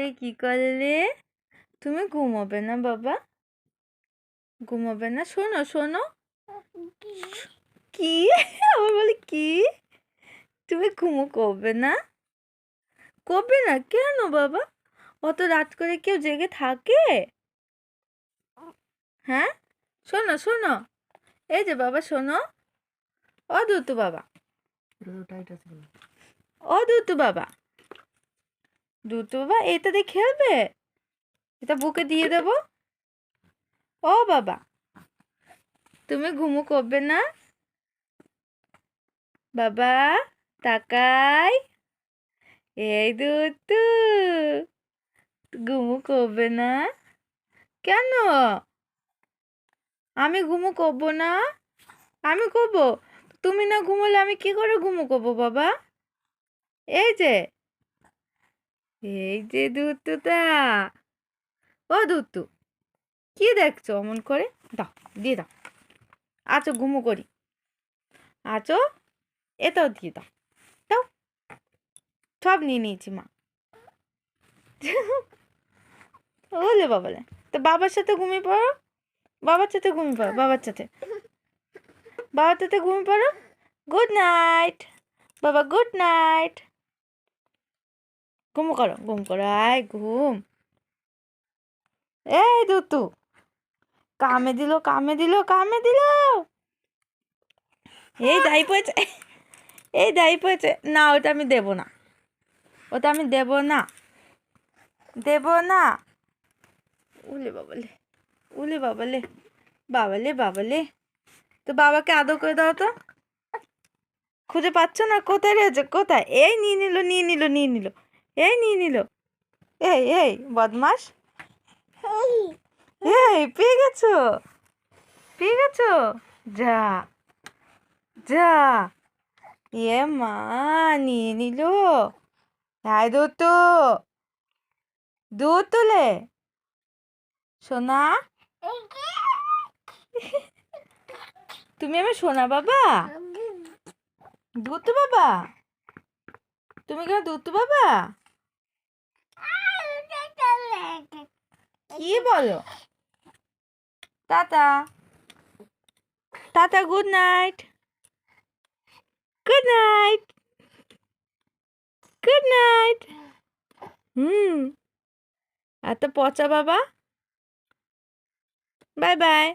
রে কি করলে? তুমি ঘুমাবে না বাবা? ঘুমাবে না? শোনো শোনো। কি? আবার বলে কি? তুমি ঘুমো করবে না? করবে না? কেন বাবা? অত রাত করে কেউ জেগে থাকে? হ্যাঁ? শোনো শোনো। এই যে বাবা শোনো। ও দুতু বাবা ও দুতু বাবা। দুতু বাবা এটা দিয়ে খেলবে? এটা বুকে দিয়ে দেব? ও বাবা। তুমি ঘুমু করবে না? বাবা, তাকাই। এই দুতু ঘুমু করবে না? কেন? আমি ঘুমু করব না? আমি করব? তুমি না ঘুমোলে আমি কি করে ঘুমু করব বাবা? এই যে এই যে দুতুটা ও দুতু কি দেখছ অমন করে? দাও, দিয়ে দাও। আছো ঘুমু করি। আছো এটাও দিয়ে দাও। দাও। সব নিয়ে নিয়েছি মা। ওলে বাবালে। তো বাবার সাথে ঘুমিয়ে পড়ো। বাবার সাথে ঘুমিয়ে পড়ো, বাবার সাথে। বাবার সাথে ঘুমিয়ে পড়ো। গুড নাইট বাবা গুড নাইট ঘুম করো ঘুম করো আয় ঘুম এই দুতু কামে দিল কামে দিল কামে দিল এই দাই পড়েছে এই দাই পড়েছে না ওটা আমি দেব না ওটা আমি দেব না দেব না উলে বাবালে উলে বাবালে বাবালে বাবালে তো বাবাকে আদর করে দাও তো খুঁজে পাচ্ছ না কোথায় রয়েছে কোথায় এই নিয়ে নিল নিয়ে নিল নিয়ে নিল এই নিয়ে নিল। এই এই বদমাস এই, পেয়ে গেছো। পেয়ে গেছো। যা যা। এ মা, নিয়ে নিল। তো দুধ তুলে সোনা। তুমি আমার সোনা বাবা? দুধ বাবা? তুমি কেন দুধ বাবা? কি বলো? Tata. Tata good night good night good night হুম। এত পচা বাবা। Bye bye